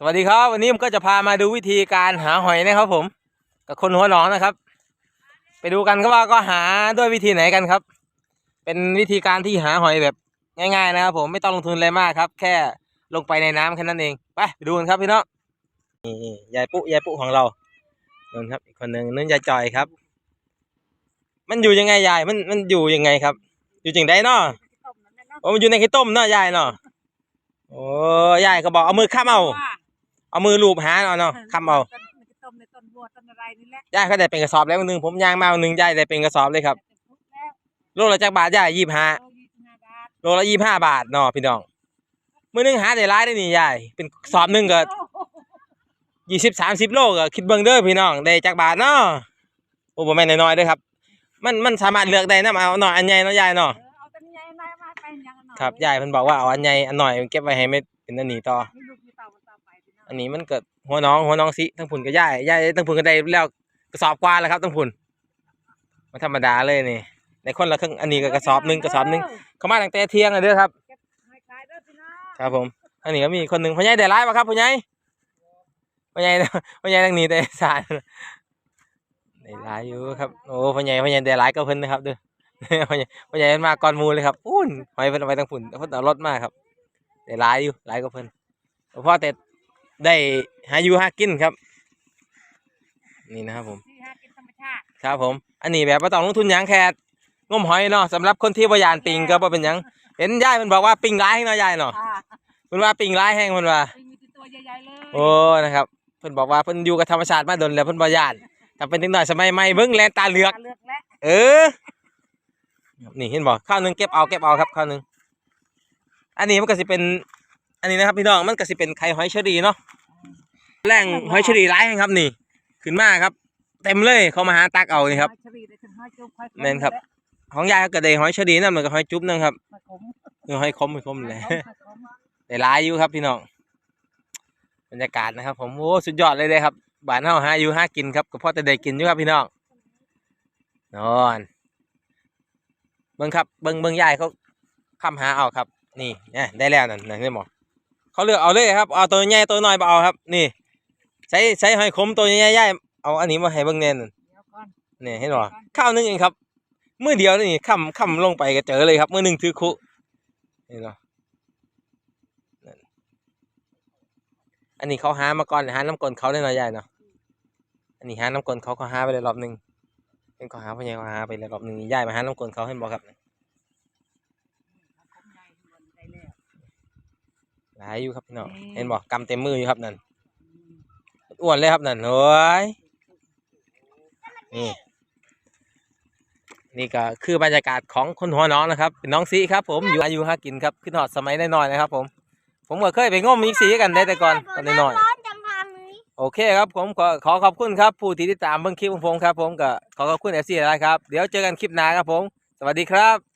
สวัสดีครับ วันนี้ผมก็จะพามาดูวิธีการหาหอยนะครับผม กับคนหัวหนองนะครับ ไปดูกันครับว่าก็หาด้วยวิธีไหนกันครับ เป็นวิธีการที่หาหอยแบบง่ายๆนะครับผมไม่ต้องลงทุนอะไรมากครับ แค่ลงไปในน้ำแค่นั้นเองไปไปดูกันครับพี่น้องนี่ยายปุ๊ยายปุ๊ของเรานั่นครับอีกคนหนึ่งนั่นยายจอยครับ มันอยู่ยังไงยายมันมันอยู่ยังไงครับ อยู่จังไดเนาะโอ้มันอยู่ในขี้ต้มเนาะยายเนาะโอ้ยายก็บอกเอามือค้ำเอา เอามือลูบหาเอาเนาะค้ำเอาต้นมันจะต้มในต้นบัวต้นอะไรนี่แหละยายเขาได้เป็นกระสอบแล้ววันหนึงผมย่างมาวันหนึงยายได้เป็นกระสอบเลยครับแล้วโลละจักบาทยายยี่ห้าโลยี่สิบห้าบาทโลละยี่ห้าบาทเนาะพี่น้องมื้อหนึงหาได้หลายได้นี่ยายเป็นกระสอบหนึงก็ยี่สิบสามสิบโลก็คิดเบิ่งเด้อพี่น้องได้จักบาทเนาะโอ้บ่แม่นน้อยๆเด้อครับ มันมันสามารถเลือกได้นะเอาหน่อยอันใหญ่เนาะยายเนาะเออเอาแต่นี่ยายนายมาไปยังอันหน่อยครับยายเพิ่นบอกว่าเอาอันใหญ่อันหน่อยเก็บไว้ให้ไม่เป็นอันนี้ต่อ อันนี้มันเกิดหัวน้องหัวน้องสิทั้งผุนกับย่ายย่ายทั้งผุนก็ได้แล้วกระสอบกว่าแล้วครับทั้งผุนมันธรรมดาเลยนี่ในคนละครึ่งอันนี้ก็กระสอบหนึ่งกระสอบหนึ่งเขามาตั้งแต่เที่ยงเลยเด้อครับใช่ครับผมอันนี้ก็มีคนหนึ่งพ่อใหญ่ได้ร้ายป่ะครับพ่อใหญ่พ่อใหญ่พ่อใหญ่ตั้งนี้แต่สารได้ร้ายอยู่ครับโอ้พ่อใหญ่พ่อใหญ่ได้ร้ายก็เพิ่นนะครับเด้อพ่อใหญ่พ่อใหญ่มาก่อนมูเลยครับอุ้นหอยเพิ่นไปตั้งผุนเพิ่นเอารถมาครับได้ร้ายอยู่ร้ายก็เพิ่นพราะแต่ ได้หาอยู่หากินครับ นี่นะครับผมที่หากินธรรมชาติครับผม อันนี้แบบไม่ต้องลงทุนหยังแค่งมหอยเนาะสำหรับคนที่บ่ยานปิงก็บ่เป็นหยังเห็นยายมันบอกว่าปิงร้ายให้เนาะยายเนาะอ่าเพิ่นว่าปิงร้ายแห้งเพิ่นว่า มีแต่ตัวใหญ่ๆเลยโอ้นะครับเพิ่นบอกว่าเพิ่นอยู่กับธรรมชาติมาดนแล้วเพิ่นบ่ยานถ้าเป็นถึงหน่อยสมัยใหม่เบิ่งแลนตาเหลือก ตาเลือกและเออ นี่เห็นบ่ข้าวหนึงเก็บเอาเก็บเอาครับข้าวหนึงอันนี้มันก็สิเป็น อันนี้นะครับพี่น้องมันก็สิเป็นไข่หอยเชอรี่เนาะแรงหอยเชอรี่ร้ายแห้งครับนี่ ขึ้นมาครับ เต็มเลยเขามาหาตักเอานี่ครับหอยเฉลี่ยได้ถึงหอยจุ๊บหอยขแม่นครับของยายก็ได้หอยเชอรี่นั่นมันก็หอยจุ๊บนึงครับหอยขมเออหอยคมหอยคมเลยหอยขมได้หลายอยู่ครับพี่น้องบรรยากาศนะครับ ผมโอ้สุดยอดเลยเลยครับบ้านเฮาหาอยู่หากินครับก็พอแต่ได้กินอยู่ครับพี่น้องนอนเบิ่งครับเบิ่งเบิ่งยายเขาคำหาเอาครับ นี่เนี่ยได้แล้วนั่นนั่นนี่หมอ เขาเลือกเอาเลยครับเอาตัวใหญ่ตัวน้อยบ่เอาครับ นี่ ใช้ใช้หอยขมตัวใหญ่ๆยายเอาอันนี้มาให้เบิ่งแน่นนเดี๋ยวก่อนนี่เห็นบ่ข้าวหนึงเองครับมือเดียวนี่ค่ำค่ำลงไปก็เจอเลยครับมือหนึ่งถือคุเห็นบ่อันนี้เขาหามาก่อนหาน้ำกลนเขาได้หน่อยใหญ่เนาะอันนี้หาน้ำกลนเขาเขาหาไปเลยรอบหนึ่งเป็นเขาหาพ่อใหญ่เขาหาไปเลยรอบหนึ่งใหญ่มาหาน้ำกลนเขาให้บอกครับ หอยขมใหญ่ด่วนได้แล้ว หลายอยู่ครับพี่น้องนี่เห็นบอกกำเต็มมืออยู่ครับนั่นอ้วนเลยครับนั่นโอ้ยนี่นี่ก็คือบรรยากาศของคนหัวน้องนะครับเป็นน้องซีครับ ผมอยู่อายุหากินครับขึ้นหอดสมัยน้อยๆนะครับ ผม ผมก็เคยไปง้มมิกซีกันได้แต่ก่อนตอนน้อยๆร้อนจังทางนี้โอเคครับผมขอขอขอบคุณครับ ผู้ที่ติดตามเบิ่งคลิปของผมครับ ผมก็ขอขอบคุณเอฟซีหลายๆครับ เดี๋ยวเจอกันคลิปหน้าครับผม สวัสดีครับ